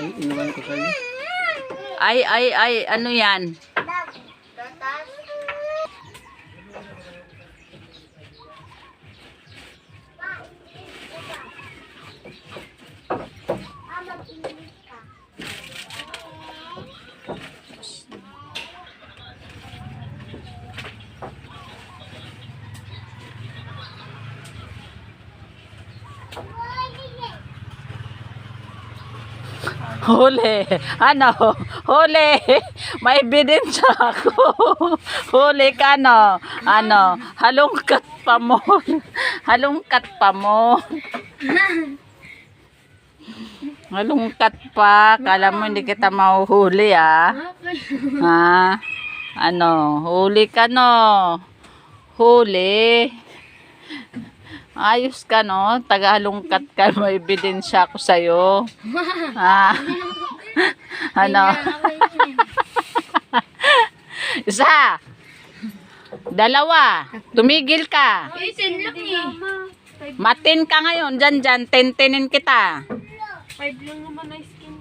Ay, Inuman ko sa'yo. Ay, ay, ay, ano yan? Huli. Ano? Huli. May ebidensya ako. Huli ka no. Ano? Halungkat pa mo. Halungkat pa mo. Halungkat pa. Kala mo hindi kita mahuhuli ah. Ha? Ano? Huli ka no. Huli. Ayos ka no. Tagalungkat ka. May ebidensya ako sa'yo. Ah. ano? Isa. Dalawa. Tumigil ka. Eh. Matin ka ngayon. Dyan, dyan. Tentinin kita. Five lang naman na skin.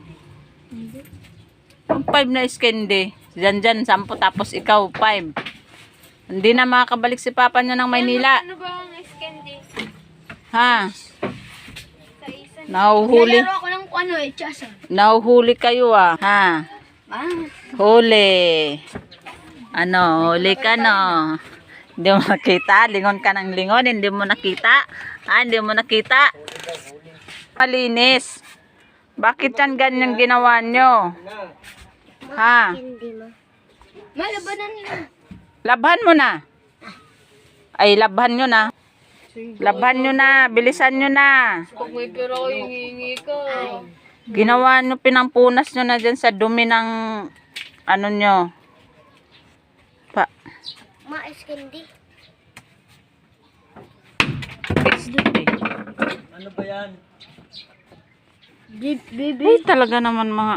Ang five na iskende. Dyan, dyan. Sampo. Tapos ikaw, five. Hindi na makakabalik si Papa niya ng Maynila. Ano ba ang skin day? Ha? Nahuhuli. Nalaro ako ng ano eh, chasa. Nahuhuli kayo ah. Ha? Ah. Huli. Ano, huli ka no. Hindi mo nakita. Lingon ka ng lingon. Hindi mo nakita. Ah, hindi mo nakita. Malinis. Bakit yan ganyan ginawa nyo? Ha? Malabanan nila. Labhan mo na. Ay, labhan nyo na. Labhan nyo na. Bilisan nyo na. Pag may pera ko, hingi ka. Ginawa nyo, pinampunas nyo na dyan sa dumi ng ano nyo. Pa. Ma-skin day. Ano ba yan? Baby. Ay, talaga naman mga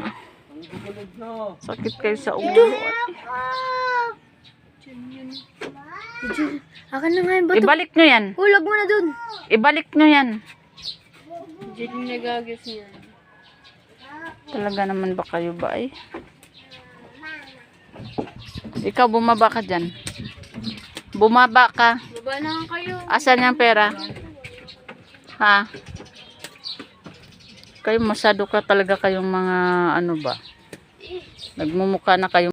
sakit kayo sa ulo. Akan na nga yung bato. Ibalik nyo yan. Hulag mo na dun. Ibalik nyo yan. Diyan nagagas niya. Talaga naman ba kayo ba ay? Ikaw bumaba ka dyan. Bumaba ka. Baba na nga kayo. Asan yung pera? Ha? Kayo masado ka talaga kayong mga ano ba? Nagmumukha na kayo